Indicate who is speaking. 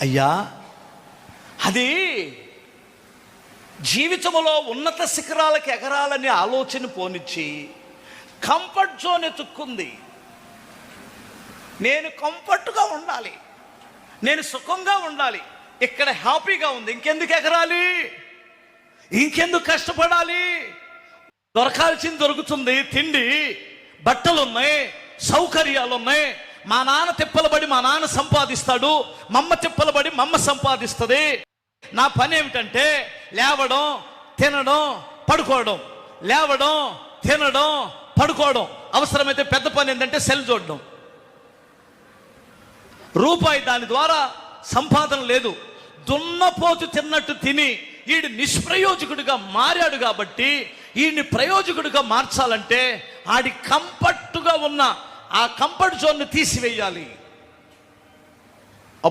Speaker 1: అయ్యా. అది జీవితంలో ఉన్నత శిఖరాలకు ఎగరాలనే ఆలోచన పోనిచ్చి కంఫర్ట్ జోన్ ఎతుక్కుంది. నేను కంఫర్ట్గా ఉండాలి. నేను సుఖంగా ఉండాలి. ఇక్కడ హ్యాపీగా ఉంది. ఇంకెందుకు ఎగరాలి? ఇంకెందుకు కష్టపడాలి? దొరకాల్సింది దొరుకుతుంది. తిండి బట్టలు ఉన్నాయి సౌకర్యాలు ఉన్నాయి మా నాన్న తిప్పలబడి మా నాన్న సంపాదిస్తాడు మమ్మ తిప్పలబడి మమ్మ సంపాదిస్తుంది. నా పని ఏమిటంటే లేవడం తినడం పడుకోవడం. లేవడం తినడం పడుకోవడం. అవసరమైతే పెద్ద పని ఏంటంటే సెల్ చూడడం. రూపాయి దాని ద్వారా సంపాదన లేదు. దున్నపోతు తిన్నట్టు తిని ఈడు నిష్ప్రయోజకుడిగా మారాడు కాబట్టి ఈయన్ని ప్రయోజకుడిగా మార్చాలంటే ఆడి కంఫర్ట్గా ఉన్న ఆ కంఫర్ట్ జోన్ను తీసివేయాలి.